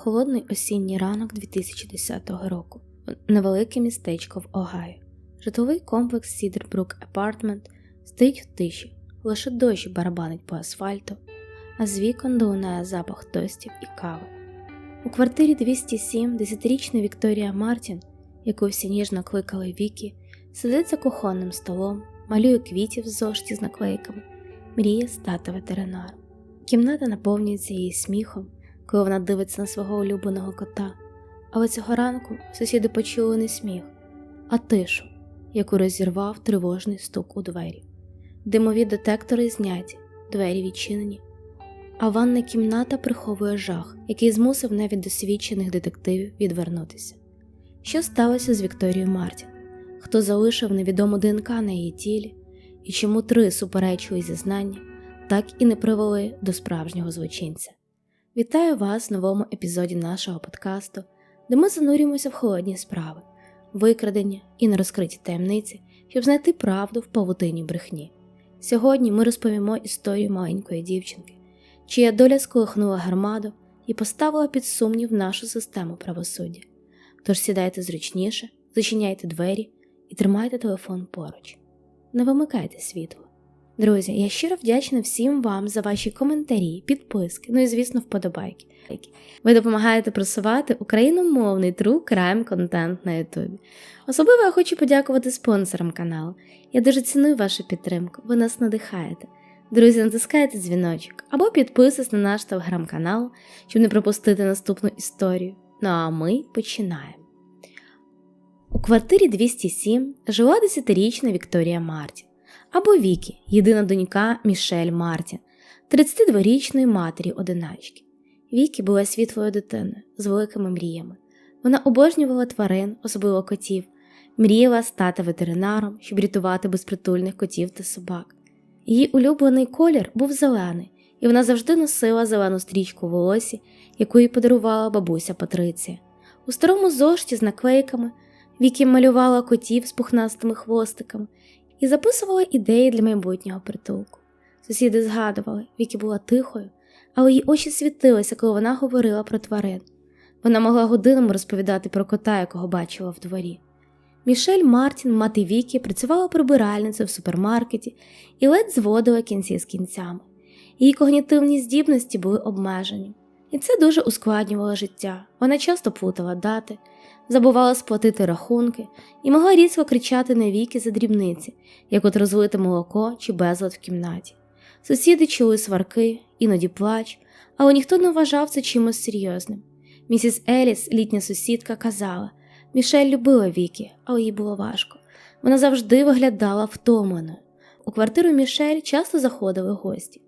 Холодний осінній ранок 2010 року. Невелике містечко в Огайо. Житловий комплекс Сідербрук Апартмент стоїть в тиші, лише дощ барабанить по асфальту, а з вікон долунає запах тостів і кави. У квартирі 207 десятирічна Вікторія Мартін, яку всі ніжно кликали Вікі, сидить за кухонним столом, малює квітів з зошиті з наклейками, мріє стати ветеринаром. Кімната наповнюється її сміхом, коли вона дивиться на свого улюбленого кота. Але цього ранку сусіди почули не сміх, а тишу, яку розірвав тривожний стук у двері. Димові детектори зняті, двері відчинені, а ванна кімната приховує жах, який змусив навіть досвідчених детективів відвернутися. Що сталося з Вікторією Мартін? Хто залишив невідому ДНК на її тілі, і чому три суперечливі зізнання так і не привели до справжнього злочинця? Вітаю вас в новому епізоді нашого подкасту, де ми занурюємося в холодні справи, викрадення і нерозкриті таємниці, щоб знайти правду в павутині брехні. Сьогодні ми розповімо історію маленької дівчинки, чия доля сколихнула гармаду і поставила під сумнів нашу систему правосуддя. Тож сідайте зручніше, зачиняйте двері і тримайте телефон поруч. Не вимикайте світло. Друзі, я щиро вдячна всім вам за ваші коментарі, підписки, ну і, звісно, вподобайки. Ви допомагаєте просувати україномовний true crime контент на Ютубі. Особливо я хочу подякувати спонсорам каналу. Я дуже ціную вашу підтримку, ви нас надихаєте. Друзі, натискайте дзвіночок або підписуйтесь на наш телеграм-канал, щоб не пропустити наступну історію. Ну а ми починаємо. У квартирі 207 жила 10-річна Вікторія Мартін або Вікі, єдина донька Мішель Мартін, 32-річної матері одиначки. Вікі була світлою дитиною з великими мріями. Вона обожнювала тварин, особливо котів, мріяла стати ветеринаром, щоб рятувати безпритульних котів та собак. Її улюблений колір був зелений, і вона завжди носила зелену стрічку в волосі, яку їй подарувала бабуся Патриція. У старому зошті з наклейками Вікі малювала котів з пухнастими хвостиками і записувала ідеї для майбутнього притулку. Сусіди згадували, Вікі була тихою, але її очі світилися, коли вона говорила про тварин. Вона могла годинами розповідати про кота, якого бачила в дворі. Мішель Мартін, мати Вікі, працювала прибиральницею в супермаркеті і ледь зводила кінці з кінцями. Її когнітивні здібності були обмежені, і це дуже ускладнювало життя. Вона часто плутала дати, забувала сплатити рахунки і могла різко кричати на віки за дрібниці, як от розлите молоко чи безлад в кімнаті. Сусіди чули сварки, іноді плач, але ніхто не вважав це чимось серйозним. Місіс Еліс, літня сусідка, казала Мішель любила Вікі, але їй було важко. Вона завжди виглядала втомленою. У квартиру Мішель часто заходили гості,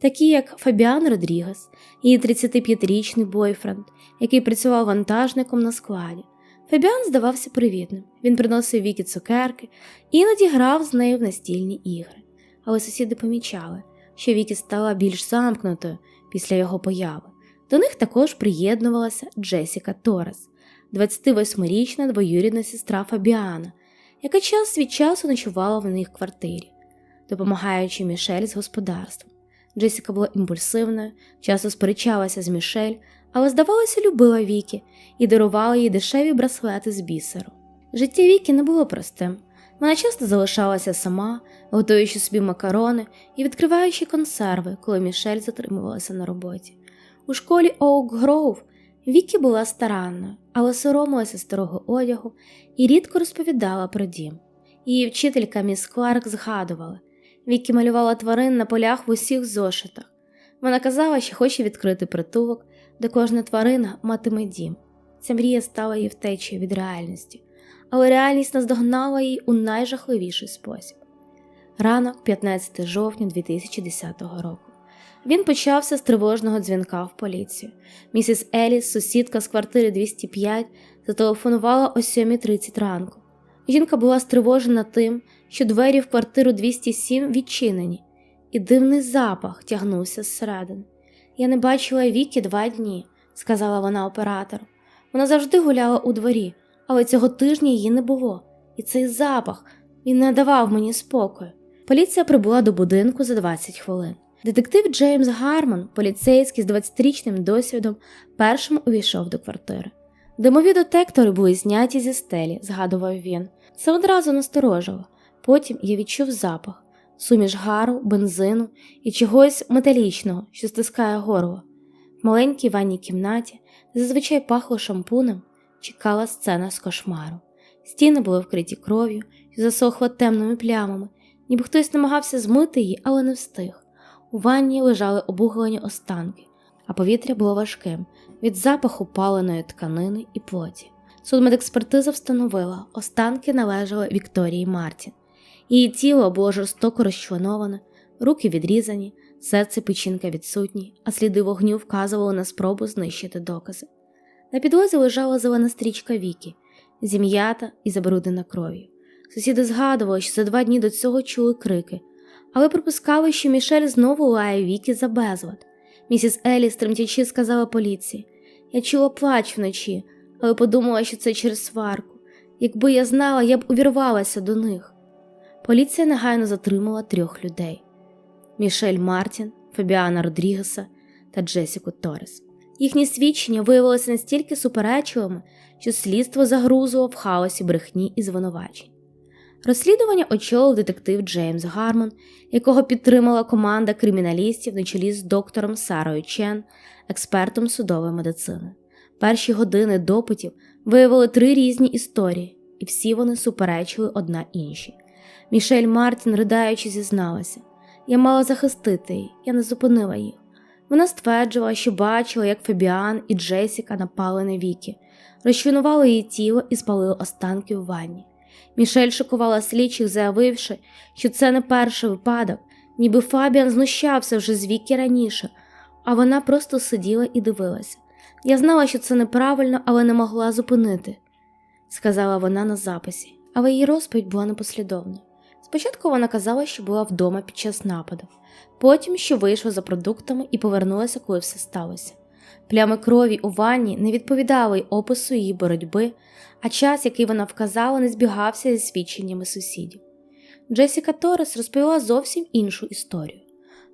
такі як Фабіан Родрігес, її 35-річний бойфренд, який працював вантажником на складі. Фабіан здавався привітним. Він приносив Вікі цукерки, іноді грав з нею в настільні ігри. Але сусіди помічали, що Вікі стала більш замкнутою після його появи. До них також приєднувалася Джесіка Торес, 28-річна двоюрідна сестра Фабіана, яка час від часу ночувала в них квартирі, допомагаючи Мішель з господарством. Джесіка була імпульсивною, часто сперечалася з Мішель, але, здавалося, любила Вікі і дарувала їй дешеві браслети з бісеру. Життя Вікі не було простим. Вона часто залишалася сама, готуючи собі макарони і відкриваючи консерви, коли Мішель затримувалася на роботі. У школі Оук Гроув Вікі була старанною, але соромилася старого одягу і рідко розповідала про дім. Її вчителька міс Кларк згадувала Вікі малювала тварин на полях в усіх зошитах. Вона казала, що хоче відкрити притулок, де кожна тварина матиме дім. Ця мрія стала їй втечею від реальності, але реальність наздогнала її у найжахливіший спосіб. Ранок, 15 жовтня 2010 року. Він почався з тривожного дзвінка в поліцію. Місіс Еліс, сусідка з квартири 205, зателефонувала о 7.30 ранку. Жінка була стривожена тим, що двері в квартиру 207 відчинені, і дивний запах тягнувся зсередини. Я не бачила Вікі два дні, сказала вона оператору. Вона завжди гуляла у дворі, але цього тижня її не було, і цей запах він не давав мені спокою. Поліція прибула до будинку за 20 хвилин. Детектив Джеймс Гармон, поліцейський з 20-річним досвідом, першим увійшов до квартири. Димові детектори були зняті зі стелі, згадував він. Це одразу насторожило. Потім я відчув запах, суміш гару, бензину і чогось металічного, що стискає горло. В маленькій ванній кімнаті, зазвичай пахло шампунем, чекала сцена з кошмару. Стіни були вкриті кров'ю і засохла темними плямами, ніби хтось намагався змити її, але не встиг. У ванні лежали обуглені останки, а повітря було важким від запаху паленої тканини і плоті. Судмедекспертиза встановила, останки належали Вікторії Мартін. Її тіло було жорстоко розчленоване, руки відрізані, серце печінка відсутні, а сліди вогню вказували на спробу знищити докази. На підлозі лежала зелена стрічка Вікі, зім'ята і забруднена кров'ю. Сусіди згадували, що за два дні до цього чули крики, але припускали, що Мішель знову лає Вікі за безлад. Місіс Елі, тремтячи, сказала поліції: Я чула плач вночі, але подумала, що це через сварку. Якби я знала, я б увірвалася до них. Поліція негайно затримала трьох людей: Мішель Мартін, Фабіана Родрігеса та Джесіку Торрес. Їхні свідчення виявилися настільки суперечливими, що слідство загрузило в хаосі брехні і звинувачень. Розслідування очолив детектив Джеймс Гармон, якого підтримала команда криміналістів на чолі з доктором Сарою Чен, експертом судової медицини. Перші години допитів виявили три різні історії, і всі вони суперечили одна іншій. Мішель Мартін, riдаючи, зізналася: Я мала захистити її, я не зупинила їх. Вона стверджувала, що бачила, як Фабіан і Джесіка напали на Вікі, розчленували її тіло і спалили останки у ванні. Мішель шокувала слідчих, заявивши, що це не перший випадок, ніби Фабіан знущався вже з Вікі раніше, а вона просто сиділа і дивилася. Я знала, що це неправильно, але не могла зупинити, сказала вона на записі, але її розповідь була непослідовною. Спочатку вона казала, що була вдома під час нападу, потім що вийшла за продуктами і повернулася, коли все сталося. Плями крові у ванні не відповідали й опису її боротьби, а час, який вона вказала, не збігався зі свідченнями сусідів. Джесіка Торрес розповіла зовсім іншу історію.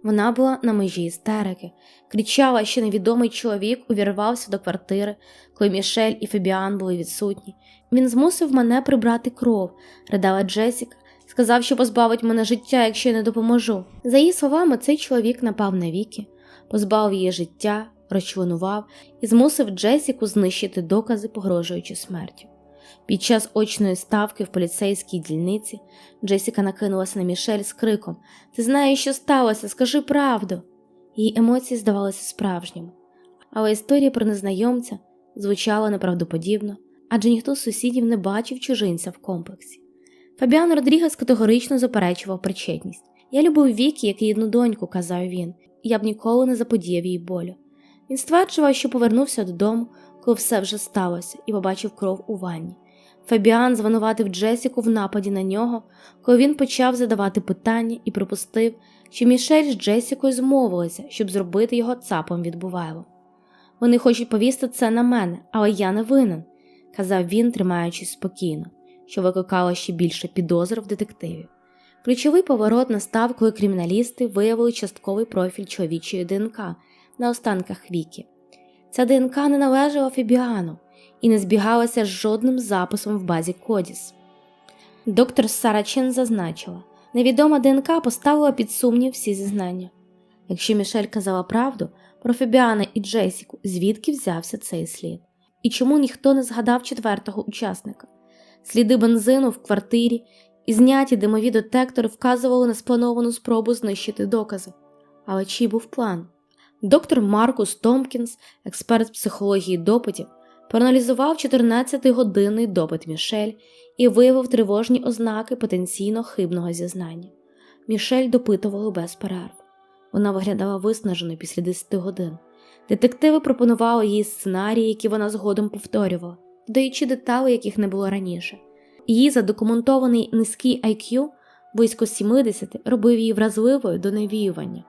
Вона була на межі істерики, кричала, що невідомий чоловік увірвався до квартири, коли Мішель і Фебіан були відсутні. Він змусив мене прибрати кров, ридала Джесіка, сказав, що позбавить мене життя, якщо я не допоможу. За її словами, цей чоловік напав на віки, позбавив її життя, розчленував і змусив Джесіку знищити докази, погрожуючи смертю. Під час очної ставки в поліцейській дільниці Джесіка накинулася на Мішель з криком Ти знаєш, що сталося, скажи правду. Її емоції здавалися справжніми, але історія про незнайомця звучала неправдоподібно, адже ніхто з сусідів не бачив чужинця в комплексі. Фабіан Родрігес категорично заперечував причетність. Я любив Вікі, як і одну доньку, казав він, я б ніколи не заподіяв їй болю. Він стверджував, що повернувся додому, коли все вже сталося, і побачив кров у ванні. Фабіан звинуватив Джесіку в нападі на нього, коли він почав задавати питання і припустив, що Мішель з Джесікою змовилися, щоб зробити його цапом від Бувайло. Вони хочуть повісти це на мене, але я не винен, казав він, тримаючись спокійно, що викликало ще більше підозр в детективі. Ключовий поворот настав, коли криміналісти виявили частковий профіль чоловічої ДНК на останках Вікі. Ця ДНК не належала Фібіану і не збігалася з жодним записом в базі Кодіс. Доктор Сара Чен зазначила, невідома ДНК поставила під сумнів всі зізнання. Якщо Мішель казала правду про Фебіана і Джесіку, звідки взявся цей слід? І чому ніхто не згадав четвертого учасника? Сліди бензину в квартирі і зняті димові детектори вказували на сплановану спробу знищити докази. Але чий був план? Доктор Маркус Томпкінс, експерт психології допитів, проаналізував 14-годинний допит Мішель і виявив тривожні ознаки потенційно хибного зізнання. Мішель допитували без перерв. Вона виглядала виснаженою після 10 годин. Детективи пропонували їй сценарії, які вона згодом повторювала, додаючи деталі, яких не було раніше. Її задокументований низький IQ, близько 70, робив її вразливою до навіювання.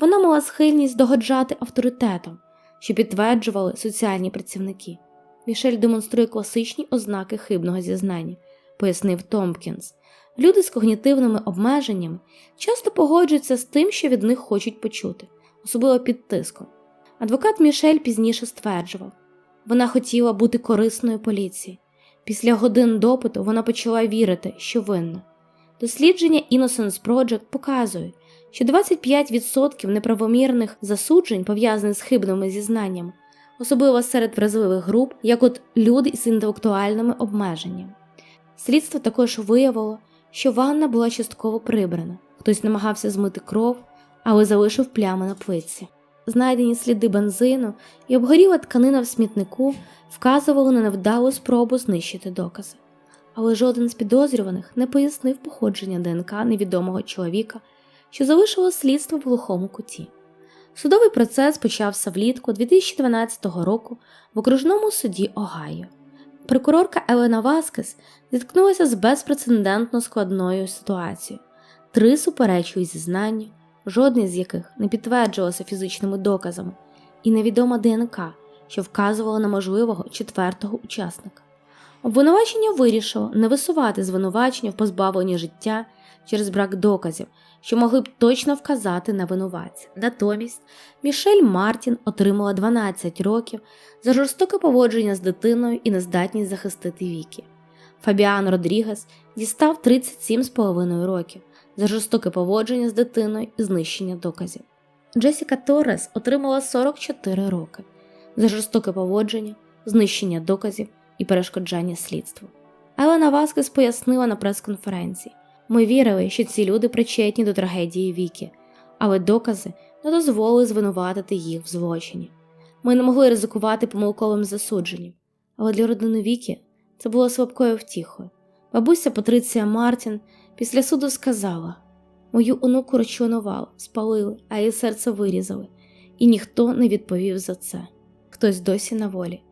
Вона мала схильність догоджати авторитетом, що підтверджували соціальні працівники. Мішель демонструє класичні ознаки хибного зізнання, пояснив Томпкінс. Люди з когнітивними обмеженнями часто погоджуються з тим, що від них хочуть почути, особливо під тиском. Адвокат Мішель пізніше стверджував, вона хотіла бути корисною поліції. Після годин допиту вона почала вірити, що винна. Дослідження Innocence Project показують, що 25% неправомірних засуджень пов'язаних з хибними зізнаннями, особливо серед вразливих груп, як от люди з інтелектуальними обмеженнями. Слідство також виявило, що ванна була частково прибрана, хтось намагався змити кров, але залишив плями на плитці. Знайдені сліди бензину і обгоріла тканина в смітнику вказували на невдалу спробу знищити докази. Але жоден з підозрюваних не пояснив походження ДНК невідомого чоловіка, що залишило слідство в глухому куті. Судовий процес почався влітку 2012 року в окружному суді Огайо. Прокурорка Елена Васкес зіткнулася з безпрецедентно складною ситуацією. Три суперечливі зізнання, жодне з яких не підтверджувалося фізичними доказами, і невідома ДНК, що вказувала на можливого четвертого учасника. Обвинувачення вирішило не висувати звинувачення в позбавленні життя через брак доказів, що могли б точно вказати на винуватця. Натомість Мішель Мартін отримала 12 років за жорстоке поводження з дитиною і нездатність захистити віки. Фабіан Родрігес дістав 37,5 років за жорстоке поводження з дитиною і знищення доказів. Джесіка Торрес отримала 44 роки за жорстоке поводження, знищення доказів і перешкоджання слідству. Елена Васкес пояснила на прес-конференції: ми вірили, що ці люди причетні до трагедії Віки, але докази не дозволили звинуватити їх в злочині. Ми не могли ризикувати помилковим засудженням, але для родини Віки це було слабкою втіхою. Бабуся Патриція Мартін після суду сказала: Мою онуку розчленували, спалили, а її серце вирізали, і ніхто не відповів за це. Хтось досі на волі.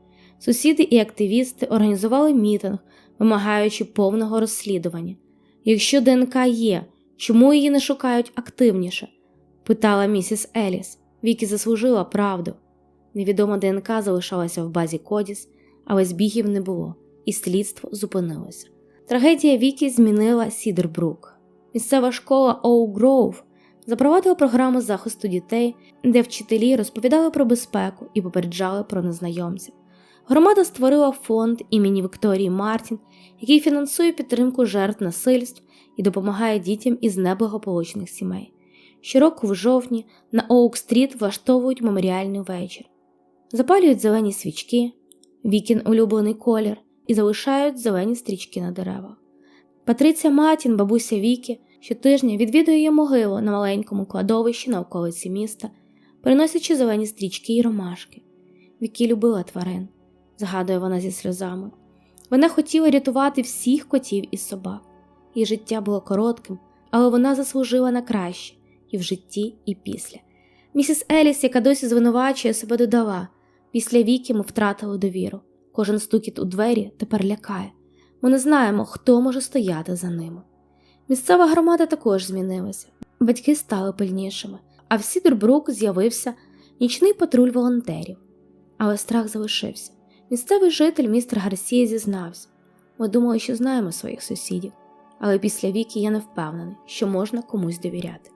Сусіди і активісти організували мітинг, вимагаючи повного розслідування. Якщо ДНК є, чому її не шукають активніше? питала місіс Еліс. Вікі заслужила правду. Невідома ДНК залишалася в базі Кодіс, але збігів не було, і слідство зупинилося. Трагедія Вікі змінила Сідербрук. Місцева школа Оу Гроув запровадила програму захисту дітей, де вчителі розповідали про безпеку і попереджали про незнайомців. Громада створила фонд імені Вікторії Мартін, який фінансує підтримку жертв насильств і допомагає дітям із неблагополучних сімей. Щороку в жовтні на Оук-стріт влаштовують меморіальний вечір, запалюють зелені свічки, вікін улюблений колір і залишають зелені стрічки на деревах. Патриця Матін, бабуся Вікі, щотижня відвідує могилу на маленькому кладовищі на околиці міста, приносячи зелені стрічки і ромашки. Вікі любила тварин, згадує вона зі сльозами. Вона хотіла рятувати всіх котів і собак. Її життя було коротким, але вона заслужила на краще і в житті, і після. Місіс Еліс, яка досі звинувачує себе додала після віки ми втратили довіру. Кожен стукіт у двері тепер лякає. Ми не знаємо, хто може стояти за ними. Місцева громада також змінилася, батьки стали пильнішими, а в Сідербрук з'явився нічний патруль волонтерів. Але страх залишився. Місцевий житель містер Гарсія зізнався ми думали, що знаємо своїх сусідів, але після віки я не впевнений, що можна комусь довіряти.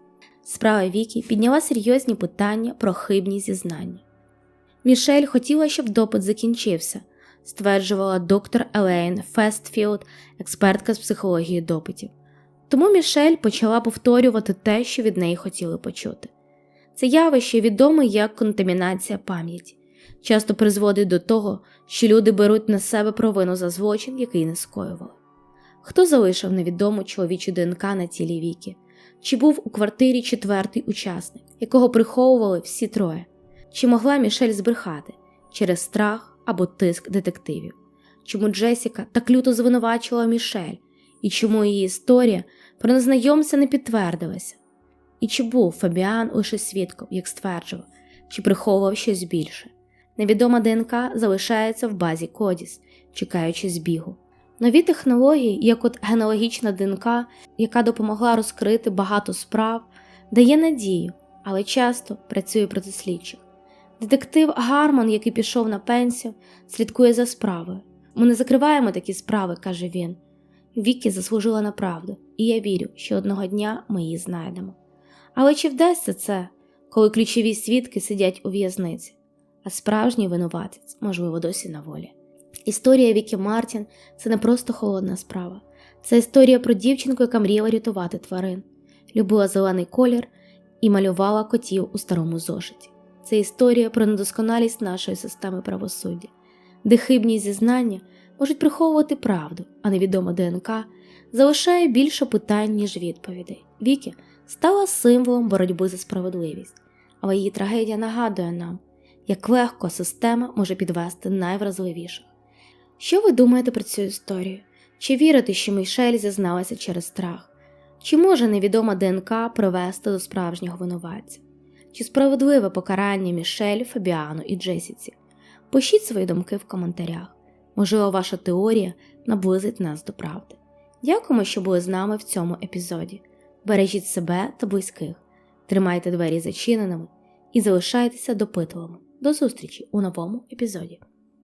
Справа Вікі підняла серйозні питання про хибні зізнання. Мішель хотіла, щоб допит закінчився, стверджувала доктор Елейн Фестфілд, експертка з психології допитів. Тому Мішель почала повторювати те, що від неї хотіли почути. Це явище відоме як контамінація пам'яті, часто призводить до того, що люди беруть на себе провину за злочин, який не скоювали. Хто залишив невідому чоловічу ДНК на тілі Віки? Чи був у квартирі четвертий учасник, якого приховували всі троє? Чи могла Мішель збрехати через страх або тиск детективів? Чому Джесіка так люто звинувачувала Мішель, і чому її історія про незнайомця не підтвердилася? І чи був Фабіан лише свідком, як стверджував, чи приховував щось більше? Невідома ДНК залишається в базі Кодіс, чекаючи збігу. Нові технології, як от генеалогічна ДНК, яка допомогла розкрити багато справ, дає надію, але часто працює проти слідчих. Детектив Гарман, який пішов на пенсію, слідкує за справою. Ми не закриваємо такі справи, каже він. Вікі заслужила на правду, і я вірю, що одного дня ми її знайдемо. Але чи вдасться це, коли ключові свідки сидять у в'язниці, а справжній винуватець, можливо, досі на волі? Історія Вікі Мартін це не просто холодна справа, це історія про дівчинку, яка мріяла рятувати тварин, любила зелений колір і малювала котів у старому зошиті. Це історія про недосконалість нашої системи правосуддя, де хибні зізнання можуть приховувати правду, а невідома ДНК залишає більше питань, ніж відповідей. Вікі стала символом боротьби за справедливість, але її трагедія нагадує нам, як легко система може підвести найвразливіших. Що ви думаєте про цю історію? Чи вірите, що Мішель зізналася через страх? Чи може невідома ДНК привести до справжнього винуватця? Чи справедливе покарання Мішель, Фабіану і Джесіці? Пишіть свої думки в коментарях. Можливо, ваша теорія наблизить нас до правди. Дякуємо, що були з нами в цьому епізоді. Бережіть себе та близьких, тримайте двері зачиненими і залишайтеся допитливими. До зустрічі у новому епізоді.